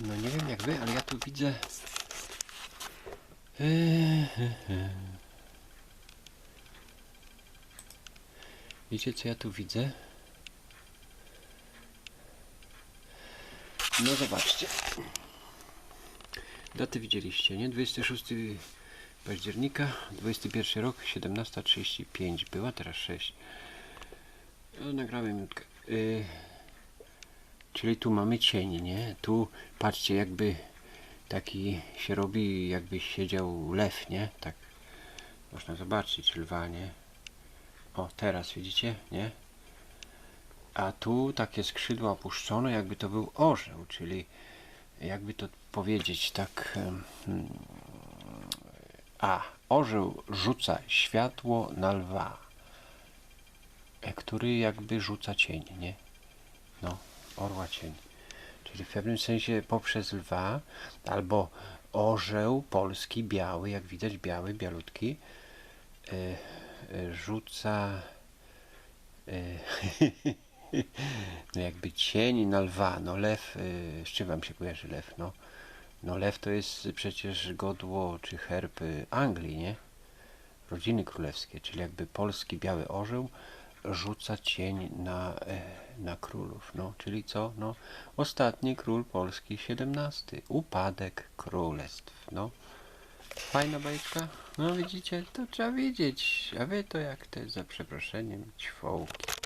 No nie wiem jak wy, ale ja tu widzę. Wiecie co ja tu widzę? No zobaczcie. Daty widzieliście, nie? 26 października, 21 rok, 17.35 była, teraz 6. No, nagrałem minutkę. Y, czyli tu mamy cień, nie? Tu patrzcie, jakby taki się robi, jakby siedział lew, nie? Tak można zobaczyć lwa, nie? O, teraz widzicie, nie? A tu takie skrzydła opuszczone, jakby to był orzeł, czyli jakby to powiedzieć tak. hmm, A, orzeł rzuca światło na lwa, e, który jakby rzuca cień, nie? No, orła cień. Czyli w pewnym sensie poprzez lwa, albo orzeł polski, biały, jak widać, biały, bialutki, e, e, rzuca e, no jakby cień na lwa, no lew, z czym wam się kojarzy lew, no? No lew to jest przecież godło czy herb Anglii, nie? Rodziny królewskie, czyli jakby polski biały orzeł rzuca cień na, na królów, no, czyli co? No, ostatni król Polski, XVII, upadek królestw, no. Fajna bajka? No widzicie, to trzeba wiedzieć, a wy to jak te, za przeproszeniem, ćwołki.